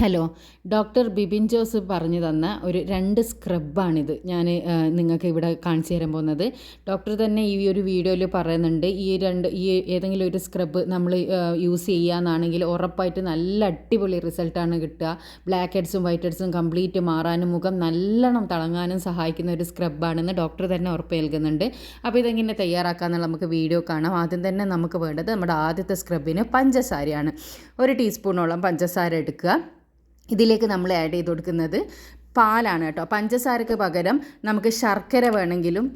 Hello doctor Bibin Jose പറഞ്ഞു തന്ന ഒരു രണ്ട് സ്ക്രബാണിത് ഞാൻ നിങ്ങൾക്ക് ഇവിടെ കാണിച്ചു തരാൻ പോകുന്നത്. ഡോക്ടർ തന്നെ ഈ ഒരു വീഡിയോയിൽ പറയുന്നുണ്ട് ഈ രണ്ട് ഈ ഏതെങ്കിലും ഒരു സ്ക്രബ് നമ്മൾ യൂസ് ചെയ്യാന്നാണെങ്കിൽ ഉറപ്പായിട്ട് നല്ല അടിപൊളി റിസൾട്ടാണ് കിട്ടുക. ബ്ലാക്ക് ഹെഡ്സും വൈറ്റ് ഹെഡ്സും കംപ്ലീറ്റ് മാറാനും മുഖം നല്ലോണം തിളങ്ങാനും സഹായിക്കുന്ന ഒരു സ്ക്രബാണെന്ന് ഡോക്ടർ തന്നെ ഉറപ്പ് നൽകുന്നുണ്ട്. അപ്പോൾ ഇതെങ്ങനെ തയ്യാറാക്കാമെന്നുള്ള നമുക്ക് വീഡിയോ കാണാം. ആദ്യം തന്നെ നമുക്ക് വേണ്ടത് നമ്മുടെ ആദ്യത്തെ സ്ക്രബിന് പഞ്ചസാരയാണ്. ഒരു ടീസ്പൂണോളം പഞ്ചസാര എടുക്കുക. ഇതിലേക്ക് നമ്മൾ ആഡ് ചെയ്ത് കൊടുക്കുന്നത് പാലാണ് കേട്ടോ. പഞ്ചസാരക്ക് പകരം നമുക്ക് ശർക്കര വേണമെങ്കിലും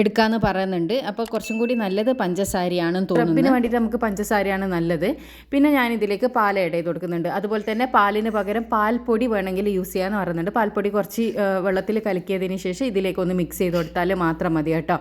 എടുക്കാമെന്ന് പറയുന്നുണ്ട്. അപ്പോൾ കുറച്ചും കൂടി നല്ലത് പഞ്ചസാരയാണെന്ന് തോന്നുന്നു. റബ്ബിന് വേണ്ടിയിട്ട് നമുക്ക് പഞ്ചസാരയാണ് നല്ലത്. പിന്നെ ഞാൻ ഇതിലേക്ക് പാൽ ആഡ് ചെയ്ത് കൊടുക്കുന്നുണ്ട്. അതുപോലെ തന്നെ പാലിന് പകരം പാൽപ്പൊടി വേണമെങ്കിൽ യൂസ് ചെയ്യാമെന്ന് പറയുന്നുണ്ട്. പാൽപ്പൊടി കുറച്ച് വെള്ളത്തിൽ കലക്കിയതിന് ശേഷം ഇതിലേക്ക് ഒന്ന് മിക്സ് ചെയ്ത് കൊടുത്താൽ മാത്രം മതി കേട്ടോ.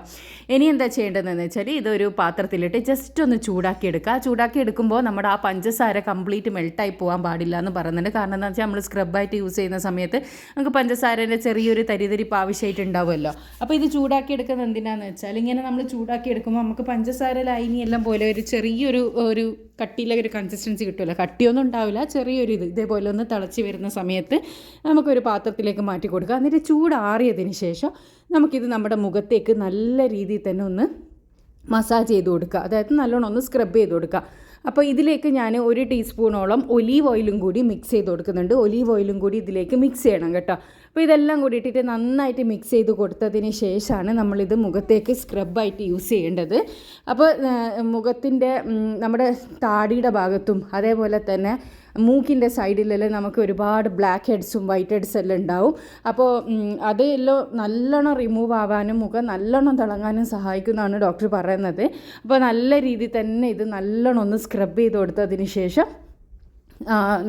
ഇനി എന്താ ചെയ്യേണ്ടതെന്ന് വെച്ചാൽ ഇതൊരു പാത്രത്തിലിട്ട് ജസ്റ്റ് ഒന്ന് ചൂടാക്കി എടുക്കുക. ചൂടാക്കി എടുക്കുമ്പോൾ നമ്മുടെ ആ പഞ്ചസാര കംപ്ലീറ്റ് മെൽട്ടായി പോകാൻ പാടില്ല എന്ന് പറയുന്നുണ്ട്. കാരണം എന്താ വെച്ചാൽ നമ്മൾ സ്ക്രബായിട്ട് യൂസ് ചെയ്യുന്ന സമയത്ത് നമുക്ക് പഞ്ചസാരേന്റെ ചെറിയൊരു തരിതരിപ്പ് ആവശ്യമായിട്ടുണ്ടാവുമല്ലോ അപ്പോൾ ഇത് ചൂടാക്കി എടുക്കുന്ന എന്തിനാന്ന് വെച്ചാൽ ഇങ്ങനെ നമ്മൾ ചൂടാക്കി എടുക്കുമ്പോൾ നമുക്ക് പഞ്ചസാര ലൈനി എല്ലാം പോലെ ഒരു ചെറിയൊരു ഒരു കട്ടിയിലെ ഒരു കൺസിസ്റ്റൻസി കിട്ടുമല്ലോ. കട്ടിയൊന്നും ഉണ്ടാവില്ല ചെറിയൊരു ഇത്. ഇതേപോലെ ഒന്ന് തിളച്ച് വരുന്ന സമയത്ത് നമുക്കൊരു പാത്രത്തിലേക്ക് മാറ്റി കൊടുക്കുക. എന്നിട്ട് ചൂടാറിയതിന് ശേഷം നമുക്കിത് നമ്മുടെ മുഖത്തേക്ക് നല്ല രീതിയിൽ തന്നെ ഒന്ന് മസാജ് ചെയ്ത് കൊടുക്കുക. അതായത് നല്ലോണം ഒന്ന് സ്ക്രബ് ചെയ്ത് കൊടുക്കുക. അപ്പോൾ ഇതിലേക്ക് ഞാൻ ഒരു ടീസ്പൂണോളം ഒലീവ് ഓയിലും കൂടി മിക്സ് ചെയ്ത് കൊടുക്കുന്നുണ്ട്. ഒലീവ് ഓയിലും കൂടി ഇതിലേക്ക് മിക്സ് ചെയ്യണം കേട്ടോ. അപ്പോൾ ഇതെല്ലാം കൂടിയിട്ട് നന്നായിട്ട് മിക്സ് ചെയ്ത് കൊടുത്തതിന് ശേഷമാണ് നമ്മളിത് മുഖത്തേക്ക് സ്ക്രബായിട്ട് യൂസ് ചെയ്യേണ്ടത്. അപ്പോൾ മുഖത്തിന്റെ നമ്മുടെ താടിയുടെ ഭാഗത്തും അതേപോലെ തന്നെ മൂക്കിന്റെ സൈഡിലെല്ലാം നമുക്ക് ഒരുപാട് ബ്ലാക്ക് ഹെഡ്സും വൈറ്റ് ഹെഡ്സ് എല്ലാം ഉണ്ടാവും. അപ്പോൾ അതെല്ലാം നല്ലോണം റിമൂവ് ആവാനും മുഖം നല്ലോണം തിളങ്ങാനും സഹായിക്കുന്നതാണ് ഡോക്ടർ പറയുന്നത്. അപ്പോൾ നല്ല രീതിയിൽ തന്നെ ഇത് നല്ലോണം ഒന്ന് സ്ക്രബ് ചെയ്ത് കൊടുത്തതിന് ശേഷം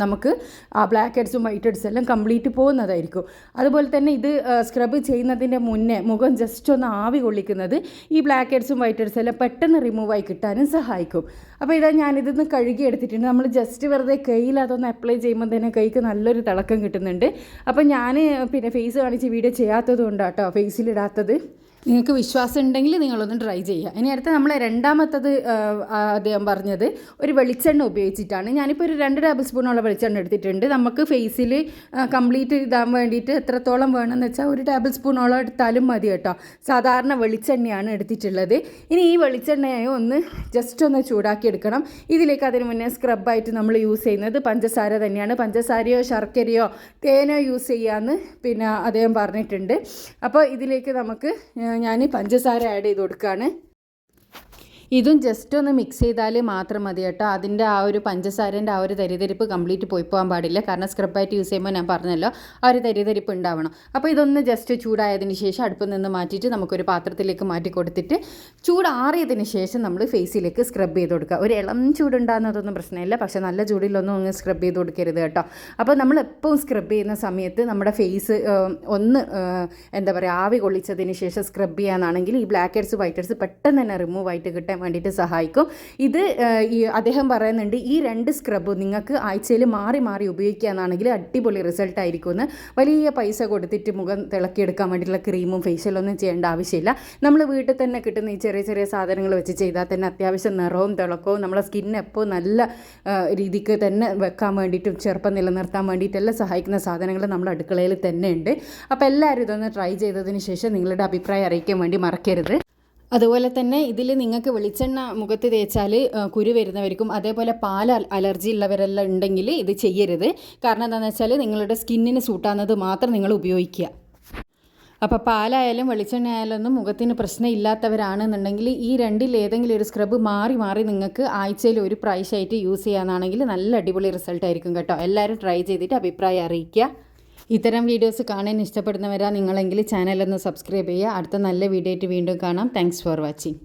നമുക്ക് ആ ബ്ലാക്ക് ഹെഡ്സും വൈറ്റ് ഹെഡ്സും എല്ലാം കംപ്ലീറ്റ് പോകുന്നതായിരിക്കും. അതുപോലെ തന്നെ ഇത് സ്ക്രബ് ചെയ്യുന്നതിന്റെ മുന്നേ മുഖം ജസ്റ്റ് ഒന്ന് ആവി കൊള്ളിക്കുന്നത് ഈ ബ്ലാക്ക് ഹെഡ്സും വൈറ്റ് ഹെഡ്സും എല്ലാം പെട്ടെന്ന് റിമൂവ് ആയി കിട്ടാനും സഹായിക്കും. അപ്പോൾ ഇതാ ഞാനിതൊന്ന് കഴുകി എടുത്തിട്ടുണ്ട്. നമ്മൾ ജസ്റ്റ് വെറുതെ കയ്യിൽ അതൊന്ന് അപ്ലൈ ചെയ്യുമ്പോൾ തന്നെ കൈക്ക് നല്ലൊരു തിളക്കം കിട്ടുന്നുണ്ട്. അപ്പോൾ ഞാൻ പിന്നെ ഫേസ് കാണിച്ച് വീഡിയോ ചെയ്യാത്തത് കൊണ്ടാട്ടോ ഫേസിലിടാത്തത് നിങ്ങൾക്ക് വിശ്വാസം ഉണ്ടെങ്കിൽ നിങ്ങളൊന്ന് ട്രൈ ചെയ്യുക. ഇനി അടുത്ത നമ്മൾ രണ്ടാമത്തത് അദ്ദേഹം പറഞ്ഞത് ഒരു വെളിച്ചെണ്ണ ഉപയോഗിച്ചിട്ടാണ്. ഞാനിപ്പോൾ ഒരു രണ്ട് ടേബിൾ സ്പൂണോളം വെളിച്ചെണ്ണ എടുത്തിട്ടുണ്ട്. നമുക്ക് ഫേസിൽ കംപ്ലീറ്റ് ഇതാൻ വേണ്ടിയിട്ട് എത്രത്തോളം വേണമെന്ന് വെച്ചാൽ ഒരു ടേബിൾ സ്പൂണോളം എടുത്താലും മതി കേട്ടോ. സാധാരണ വെളിച്ചെണ്ണയാണ് എടുത്തിട്ടുള്ളത്. ഇനി ഈ വെളിച്ചെണ്ണയെ ഒന്ന് ജസ്റ്റ് ഒന്ന് ചൂടാക്കി എടുക്കണം. ഇതിലേക്ക് അതിന് മുന്നേ സ്ക്രബായിട്ട് നമ്മൾ യൂസ് ചെയ്യുന്നത് പഞ്ചസാര തന്നെയാണ്. പഞ്ചസാരയോ ശർക്കരയോ തേനോ യൂസ് ചെയ്യാമെന്ന് പിന്നെ അദ്ദേഹം പറഞ്ഞിട്ടുണ്ട്. അപ്പോൾ ഇതിലേക്ക് നമുക്ക് ഞാൻ പഞ്ചസാര ആഡ് ചെയ്ത് കൊടുക്കുകയാണ് ഇതും ജസ്റ്റ് ഒന്ന് മിക്സ് ചെയ്താൽ മാത്രം മതി കേട്ടോ. അതിന്റെ ആ ഒരു പഞ്ചസാരന്റെ ആ ഒരു തരിതരിപ്പ് കംപ്ലീറ്റ് പോയി പോകാൻ പാടില്ല. കാരണം സ്ക്രബായിട്ട് യൂസ് ചെയ്യുമ്പോൾ ഞാൻ പറഞ്ഞല്ലോ ആ ഒരു തരിതരിപ്പ് ഉണ്ടാവണം. അപ്പോൾ ഇതൊന്ന് ജസ്റ്റ് ചൂടായതിന് ശേഷം അടുപ്പിൽ നിന്ന് മാറ്റിയിട്ട് നമുക്കൊരു പാത്രത്തിലേക്ക് മാറ്റി കൊടുത്തിട്ട് ചൂടാറിയതിന് ശേഷം നമ്മൾ ഫേസിലേക്ക് സ്ക്രബ് ചെയ്ത് കൊടുക്കുക. ഒരു ഇളം ചൂടുണ്ടാകുന്നതൊന്നും പ്രശ്നമില്ല. പക്ഷേ നല്ല ചൂടിലൊന്നും ഒന്ന് സ്ക്രബ് ചെയ്ത് കൊടുക്കരുത് കേട്ടോ. അപ്പോൾ നമ്മൾ എപ്പോഴും സ്ക്രബ് ചെയ്യുന്ന സമയത്ത് നമ്മുടെ ഫേസ് ഒന്ന് എന്താ പറയുക ആവി കൊള്ളിച്ചതിന് ശേഷം സ്ക്രബ് ചെയ്യാനാണെങ്കിൽ ഈ ബ്ലാക്ക് ഹെഡ്സ് വൈറ്റ് ഹെഡ്സ് പെട്ടെന്ന് തന്നെ റിമൂവ് ആയിട്ട് കിട്ടാൻ വേണ്ടിയിട്ട് സഹായിക്കും. ഇത് അദ്ദേഹം പറയുന്നുണ്ട് ഈ രണ്ട് സ്ക്രബ് നിങ്ങൾക്ക് ആഴ്ചയിൽ മാറി മാറി ഉപയോഗിക്കാന്നാണെങ്കിൽ അടിപൊളി റിസൾട്ട് ആയിരിക്കും എന്ന് വലിയ പൈസ കൊടുത്തിട്ട് മുഖം തിളക്കിയെടുക്കാൻ വേണ്ടിയിട്ടുള്ള ക്രീമും ഫേഷ്യലൊന്നും ചെയ്യേണ്ട ആവശ്യമില്ല. നമ്മൾ വീട്ടിൽ തന്നെ കിട്ടുന്ന ഈ ചെറിയ ചെറിയ സാധനങ്ങൾ വെച്ച് ചെയ്താൽ തന്നെ അത്യാവശ്യം നിറവും തിളക്കവും നമ്മളെ സ്കിൻ എപ്പോൾ നല്ല രീതിക്ക് തന്നെ വെക്കാൻ വേണ്ടിയിട്ടും ചെറുപ്പം നിലനിർത്താൻ വേണ്ടിയിട്ടെല്ലാം സഹായിക്കുന്ന സാധനങ്ങൾ നമ്മുടെ അടുക്കളയിൽ തന്നെ ഉണ്ട് അപ്പോൾ എല്ലാവരും ഇതൊന്ന് ട്രൈ ചെയ്തതിന് ശേഷം നിങ്ങളുടെ അഭിപ്രായം അറിയിക്കാൻ വേണ്ടി മറക്കരുത്. അതുപോലെ തന്നെ ഇതിൽ നിങ്ങൾക്ക് വെളിച്ചെണ്ണ മുഖത്ത് തേച്ചാൽ കുരു വരുന്നവർക്കും അതേപോലെ പാൽ അലർജി ഉള്ളവരെല്ലാം ഉണ്ടെങ്കിൽ ഇത് ചെയ്യരുത്. കാരണം എന്താണെന്ന് വെച്ചാൽ നിങ്ങളുടെ സ്കിന്നിന് സൂട്ടാകുന്നത് മാത്രം നിങ്ങൾ ഉപയോഗിക്കുക. അപ്പോൾ പാലായാലും വെളിച്ചെണ്ണ ആയാലൊന്നും മുഖത്തിന് പ്രശ്നം ഇല്ലാത്തവരാണെന്നുണ്ടെങ്കിൽ ഈ രണ്ടിൽ ഏതെങ്കിലും ഒരു സ്ക്രബ് മാറി മാറി നിങ്ങൾക്ക് ആഴ്ചയിൽ ഒരു പ്രാവശ്യമായിട്ട് യൂസ് ചെയ്യാനാണെങ്കിൽ നല്ല അടിപൊളി റിസൾട്ട് ആയിരിക്കും കേട്ടോ. എല്ലാവരും ട്രൈ ചെയ്തിട്ട് അഭിപ്രായം അറിയിക്കുക. ഇത്തരം വീഡിയോസ് കാണാൻ ഇഷ്ടപ്പെടുന്നവരാ നിങ്ങളെങ്കിൽ ചാനലൊന്ന് സബ്സ്ക്രൈബ് ചെയ്യുക. അടുത്ത നല്ല വീഡിയോ ആയിട്ട് വീണ്ടും കാണാം. Thanks for watching